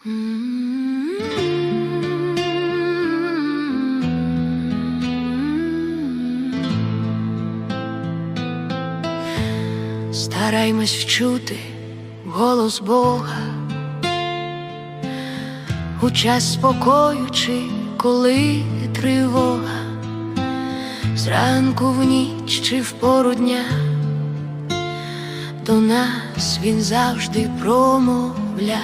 Стараймось вчути голос Бога. У час спокою чи коли тривога, зранку в ніч чи в пору дня, до нас він завжди промовля.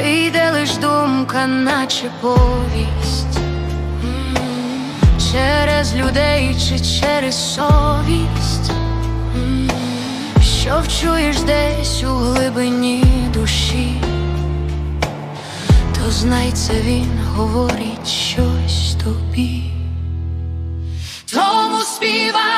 Прийде лиш думка, наче повість. Через людей чи через совість, що вчуєш десь у глибині душі, то знай це він говорить щось тобі. Тому співаю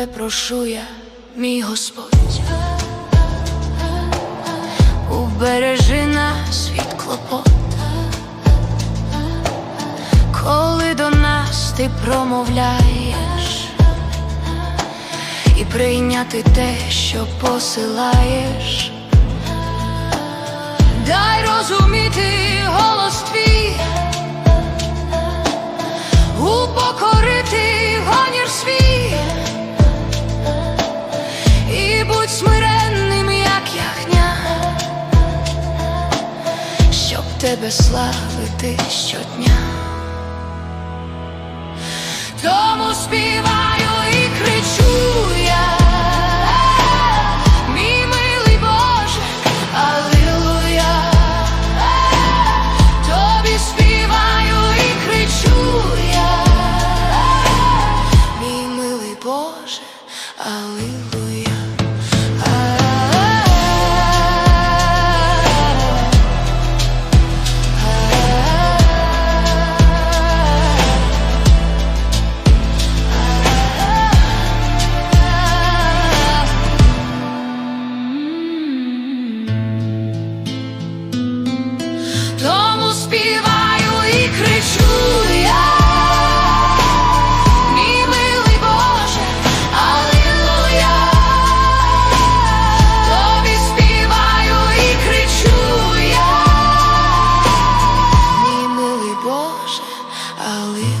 Тебе прошу я, мій Господь. Убережи нас від клопот, коли до нас ти промовляєш, і прийняти те, що посилаєш, дай розуміти голос твій, тебе славити щодня. Тому співаю і кричу я, мій милий I'll leave.